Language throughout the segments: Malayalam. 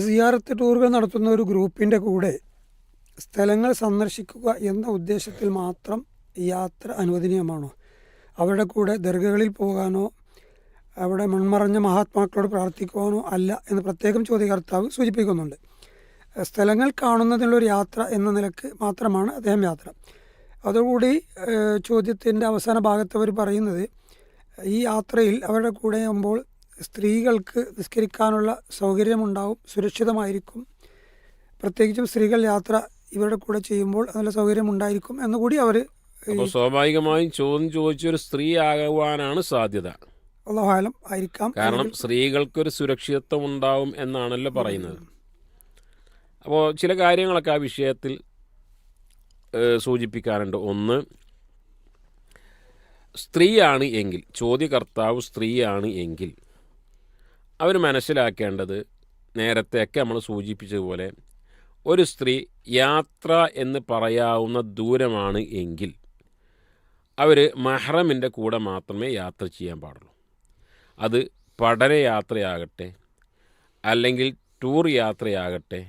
സിയാറത്ത് ടൂറുകൾ നടത്തുന്ന ഒരു ഗ്രൂപ്പിന്റെ കൂടെ സ്ഥലങ്ങൾ സന്ദർശിക്കുക എന്ന ഉദ്ദേശത്തിൽ മാത്രം യാത്ര അനുവദനീയമാണോ? അവരുടെ കൂടെ ദർഗകളിൽ പോകാനോ അവിടെ മൺമറഞ്ഞ മഹാത്മാക്കളോട് പ്രാർത്ഥിക്കുവാനോ അല്ല എന്ന് പ്രത്യേകം ചോദ്യകർത്താവ് സൂചിപ്പിക്കുന്നുണ്ട്. സ്ഥലങ്ങൾ കാണുന്നതിനുള്ളൊരു യാത്ര എന്ന നിലയ്ക്ക് മാത്രമാണ് അദ്ദേഹം യാത്ര. അതോടുകൂടി ചോദ്യത്തിന്റെ അവസാന ഭാഗത്ത് അവർ പറയുന്നത് ഈ യാത്രയിൽ അവരുടെ കൂടെ ആകുമ്പോൾ സ്ത്രീകൾക്ക് നിസ്കരിക്കാനുള്ള സൗകര്യമുണ്ടാവും സുരക്ഷിതമായിരിക്കും. പ്രത്യേകിച്ചും സ്ത്രീകൾ യാത്ര ഇവരുടെ കൂടെ ചെയ്യുമ്പോൾ നല്ല സൗകര്യം ഉണ്ടായിരിക്കും എന്നുകൂടി അവർ അപ്പോൾ സ്വാഭാവികമായും ചോദ്യം ചോദിച്ച ഒരു സ്ത്രീ ആകുവാനാണ് സാധ്യത. അള്ളാഹാലം ആയിരിക്കാം. കാരണം സ്ത്രീകൾക്കൊരു സുരക്ഷിതത്വം ഉണ്ടാവും എന്നാണല്ലോ പറയുന്നത്. അപ്പോൾ ചില കാര്യങ്ങളൊക്കെ ആ വിഷയത്തിൽ സൂചിപ്പിക്കാറുണ്ട്. ഒന്ന് സ്ത്രീയാണ് എങ്കിൽ ചോദ്യകർത്താവ് സ്ത്രീയാണ് എങ്കിൽ അവർ മനസ്സിലാക്കേണ്ടത് നേരത്തെയൊക്കെ നമ്മൾ സൂചിപ്പിച്ചതുപോലെ ഒരു സ്ത്രീ യാത്ര എന്ന് പറയാവുന്ന ദൂരമാണ് എങ്കിൽ അവർ മഹ്റമിന്റെ കൂടെ മാത്രമേ യാത്ര ചെയ്യാൻ പാടുള്ളൂ. അത് പഠനയാത്രയാകട്ടെ അല്ലെങ്കിൽ ടൂർ യാത്രയാകട്ടെ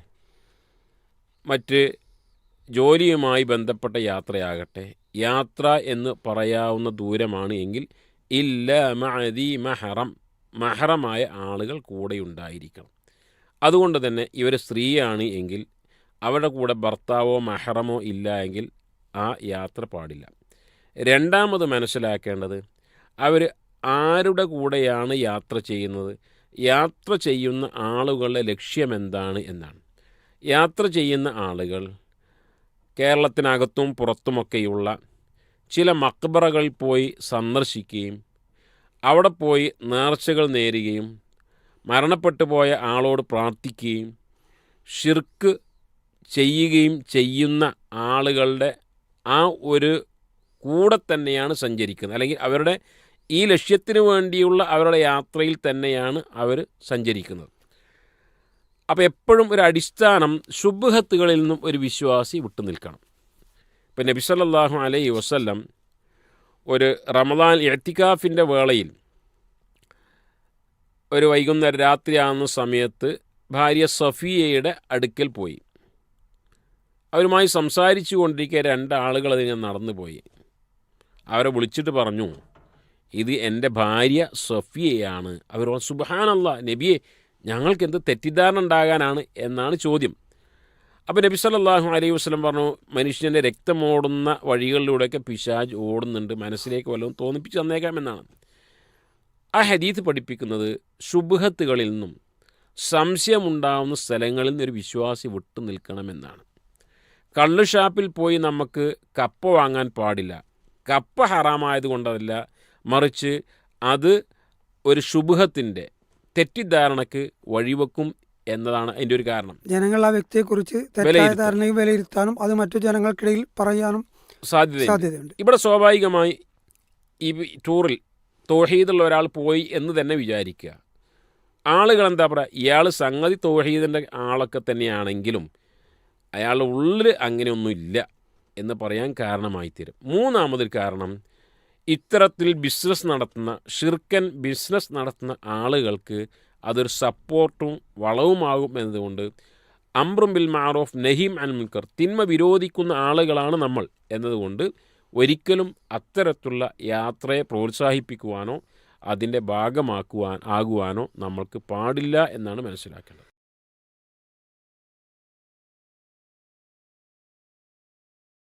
മറ്റ് ജോലിയുമായി ബന്ധപ്പെട്ട യാത്രയാകട്ടെ യാത്ര എന്ന് പറയാവുന്ന ദൂരമാണ് എങ്കിൽ ഇല്ല മഅദി മഹറം മഹറമായ ആളുകൾ കൂടെ ഉണ്ടായിരിക്കണം. അതുകൊണ്ട് തന്നെ ഇവർ സ്ത്രീയാണ് എങ്കിൽ അവരുടെ കൂടെ ഭർത്താവോ മഹറമോ ഇല്ല എങ്കിൽ ആ യാത്ര പാടില്ല. രണ്ടാമത് മനസ്സിലാക്കേണ്ടത് അവർ ആരുടെ കൂടെയാണ് യാത്ര ചെയ്യുന്നത്? യാത്ര ചെയ്യുന്ന ആളുകളുടെ ലക്ഷ്യമെന്താണ് എന്നാണ്. യാത്ര ചെയ്യുന്ന ആളുകൾ കേരളത്തിനകത്തും പുറത്തുമൊക്കെയുള്ള ചില മക്ബറകൾ പോയി സന്ദർശിക്കുകയും അവിടെ പോയി നേർച്ചകൾ നേരുകയും മരണപ്പെട്ടു പോയ ആളോട് പ്രാർത്ഥിക്കുകയും ഷിർക്ക് ചെയ്യുകയും ചെയ്യുന്ന ആളുകളുടെ ആ ഒരു കൂടെ തന്നെയാണ് സഞ്ചരിക്കുന്നത്. അല്ലെങ്കിൽ അവരുടെ ഈ ലക്ഷ്യത്തിന് വേണ്ടിയുള്ള അവരുടെ യാത്രയിൽ തന്നെയാണ് അവർ സഞ്ചരിക്കുന്നത്. അപ്പോൾ എപ്പോഴും ഒരു അടിസ്ഥാനം ശുഭഹത്തുകളിൽ നിന്നും ഒരു വിശ്വാസി വിട്ടു നിൽക്കണം ഇപ്പം നബി അലൈ വസല്ലം ഒരു റമദാൻ എത്തിക്കാഫിന്റെ വേളയിൽ ഒരു വൈകുന്നേരം രാത്രിയാകുന്ന സമയത്ത് ഭാര്യ സഫിയയുടെ അടുക്കൽ പോയി. അവരുമായി സംസാരിച്ചു കൊണ്ടിരിക്കെ രണ്ടാളുകൾ അതിനെ നടന്നു പോയി. അവരെ വിളിച്ചിട്ട് പറഞ്ഞു ഇത് എന്റെ ഭാര്യ സഫിയയാണ്. അവർ സുബഹാനല്ല നബിയെ ഞങ്ങൾക്ക് എന്ത് തെറ്റിദ്ധാരണ ഉണ്ടാകാനാണ്? എന്നാണ് ചോദ്യം. അപ്പോൾ നബി സല്ലല്ലാഹു അലൈഹി വസ്ലം പറഞ്ഞു മനുഷ്യന്റെ രക്തമോടുന്ന വഴികളിലൂടെയൊക്കെ പിശാജ് ഓടുന്നുണ്ട് മനസ്സിലേക്ക് വല്ലതും തോന്നിപ്പിച്ച് തന്നേക്കാമെന്നാണ്. ആ ഹദീത്ത് പഠിപ്പിക്കുന്നത് ശുഭഹത്തുകളിൽ നിന്നും സംശയമുണ്ടാവുന്ന സ്ഥലങ്ങളിൽ നിന്ന് ഒരു വിശ്വാസി വിട്ടു നിൽക്കണമെന്നാണ്. കള്ളു ഷാപ്പിൽ പോയി നമുക്ക് കപ്പ വാങ്ങാൻ പാടില്ല. കപ്പ ഹറാമായത് കൊണ്ടതല്ല മറിച്ച് അത് ഒരു ശുഭഹത്തിന്റെ തെറ്റിദ്ധാരണക്ക് വഴിവെക്കും എന്നതാണ് അതിന്റെ ഒരു കാരണം. ജനങ്ങൾ ആ വ്യക്തിയെക്കുറിച്ച് തെറ്റായ ധാരണയിൽ ധാരണയും വിലയിരുത്താനും അത് മറ്റു ജനങ്ങൾക്കിടയിൽ പറയാനും സാധ്യതയുണ്ട്. സാധ്യതയുണ്ട്. ഇവിടെ സ്വാഭാവികമായി ഈ ടൂറിൽ തോഹീദുള്ള ഒരാൾ പോയി എന്ന് തന്നെ വിചാരിക്കുക. ആളുകൾ എന്താ പറയുക ഇയാൾ സംഗതി തോഹീദിന്റെ ആളൊക്കെ തന്നെയാണെങ്കിലും അയാളുടെ ഉള്ളിൽ അങ്ങനെയൊന്നുമില്ല എന്ന് പറയാൻ കാരണമായി തീരും മൂന്നാമതൊരു കാരണം ഇത്തരത്തിൽ ബിസിനസ് നടത്തുന്ന ഷിർക്കൻ ബിസിനസ് നടത്തുന്ന ആളുകൾക്ക് അതൊരു സപ്പോർട്ടും വളവുമാകും എന്നതുകൊണ്ട് അംബ്രും ബിൽ മാറോഫ് നഹീം അൻ മുൻകർ തിന്മ വിരോധിക്കുന്ന ആളുകളാണ് നമ്മൾ എന്നതുകൊണ്ട് ഒരിക്കലും അത്തരത്തിലുള്ള യാത്രയെ പ്രോത്സാഹിപ്പിക്കുവാനോ അതിന്റെ ഭാഗമാക്കുവാൻ ആകുവാനോ നമ്മൾക്ക് പാടില്ല എന്നാണ് മനസ്സിലാക്കേണ്ടത്.